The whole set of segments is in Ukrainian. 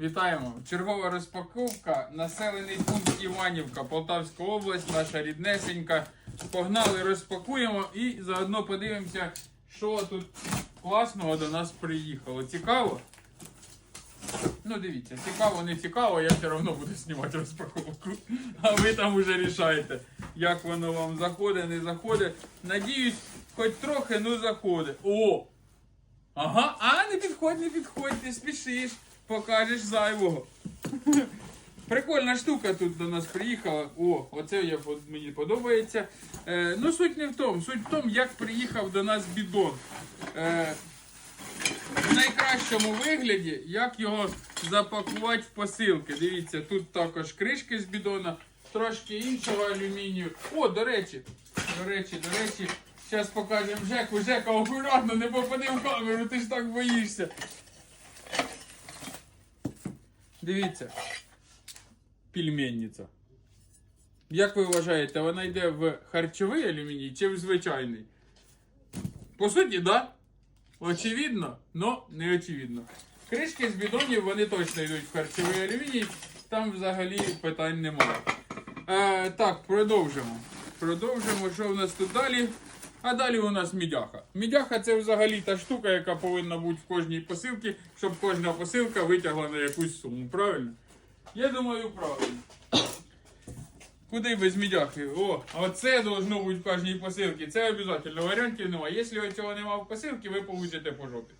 Вітаємо! Чергова розпаковка. Населений пункт Іванівка, Полтавська область, наша ріднесенька. Погнали, розпакуємо і заодно подивимося, що тут класного до нас приїхало. Цікаво? Ну, дивіться, цікаво, не цікаво, я все одно буду знімати розпаковку. А ви там уже рішайте, як воно вам заходить, не заходить. Надіюсь, хоч трохи, ну заходить. О! Ага, а не підходь, не підходь, ти спішиш, покажеш зайвого. Прикольна штука тут до нас приїхала. О, оце я, мені подобається. Е, ну, суть не в тому. Суть в тому, як приїхав до нас бідон. Е, в найкращому вигляді, як його запакувати в посилки. Дивіться, тут також кришки з бідона, трошки іншого алюмінію. О, до речі, до речі, до речі, зараз покажемо Жеку. Жека, акуратно, не попади в камеру, ти ж так боїшся. Дивіться. Пельменниця. Як ви вважаєте, вона йде в харчовий алюміній чи в звичайний? По суті, так. Да? Очевидно, но не очевидно. Кришки з бідонів вони точно йдуть в харчовий алюміній, там взагалі питань немає. Е, так, продовжимо. Продовжимо, що в нас тут далі. А далі у нас мідяха. Мідяха це взагалі та штука, яка повинна бути в кожній посилці, щоб кожна посилка витягла на якусь суму. Правильно? Я думаю, правильно. Куди без мідяхи? О, оце должно бути в кожній посилці. Це обов'язково. Варіантів немає. Якщо цього немає в посилці, ви получите по жопі.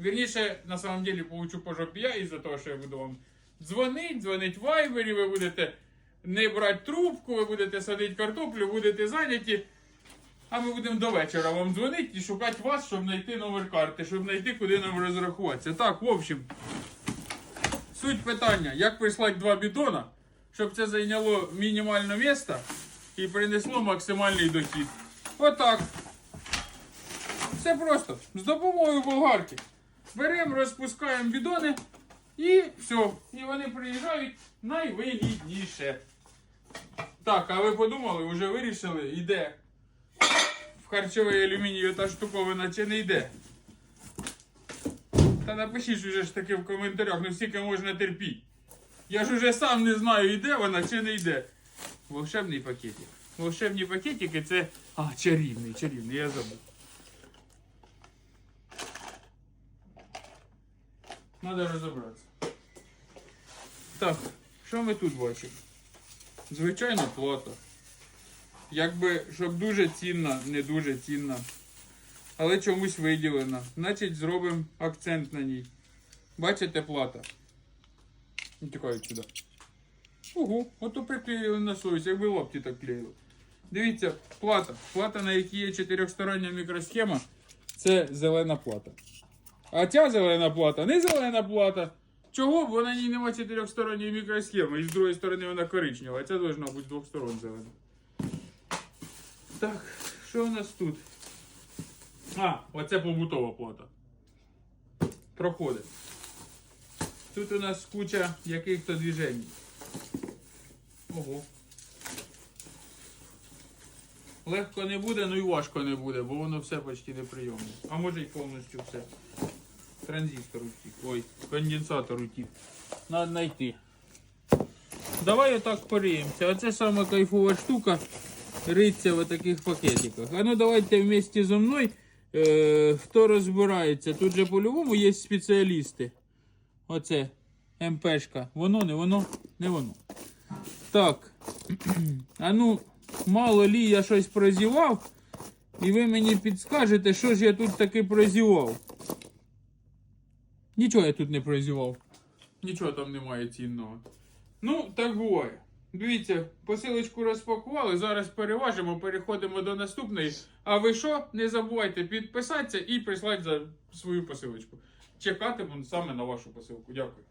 Вірніше, на самом деле, получу по жопі я із-за того, що я буду вам дзвонити, в вайбері, ви будете не брати трубку, ви будете садити картоплю, будете зайняті. А ми будемо до вечора вам дзвонити і шукати вас, щоб знайти номер карти, щоб знайти, куди нам розрахуватися. Так, в общем, суть питання, як прислати два бідона, щоб це зайняло мінімальне місце і принесло максимальний дохід. Отак. Все просто. З допомогою болгарки. Беремо, розпускаємо бідони і все. І вони приїжджають найвигідніше. Так, а ви подумали, вже вирішили, йде в харчовий алюміній та штуковина чи не йде? Та напишіть вже ж таки в коментарях, ну скільки можна терпіти. Я ж уже сам не знаю, йде вона чи не йде. Волшебний пакетик. Волшебні пакетики це. А, чарівний, чарівний, я забув. Надо розібратися. Так, що ми тут бачимо? Звичайно, плата. Якби, щоб дуже цінна, не дуже цінна. Але чомусь виділена. Значить, зробимо акцент на ній. Бачите, плата. Тікають сюди. Ого, ото приклеїли на совість, якби лапті так клеїли. Дивіться, плата. Плата, на якій є чотирьохстороння мікросхема, це зелена плата. А ця зелена плата не зелена плата. Чого? Бо на ній немає чотирьохсторонньої мікросхеми. І з другої сторони вона коричнева, а ця должна бути з двох сторон зелена. Так, що у нас тут? А, оце побутова плата. Проходить. Тут у нас куча яких-то движень. Ого. Легко не буде, ну і важко не буде, бо воно все почти неприйомне. А може й повністю все. Транзистор утік. Ой, конденсатор утік. Надо знайти. Давай отак пориємося. Оце саме кайфова штука. Риться в таких пакетиках. А ну давайте вместе зі мною. Е, хто розбирається? Тут же по-любому є спеціалісти. Оце МПшка. Воно, не воно, не воно. Так. А ну, мало лі я щось прозівав. І ви мені підскажете, що ж я тут таки прозівав. Нічого я тут не прозівав. Нічого там немає цінного. Ну, так буває. Дивіться, посилочку розпакували, зараз переважимо, переходимо до наступної. А ви що? Не забувайте підписатися і прислати за свою посилочку. Чекатиму саме на вашу посилку. Дякую.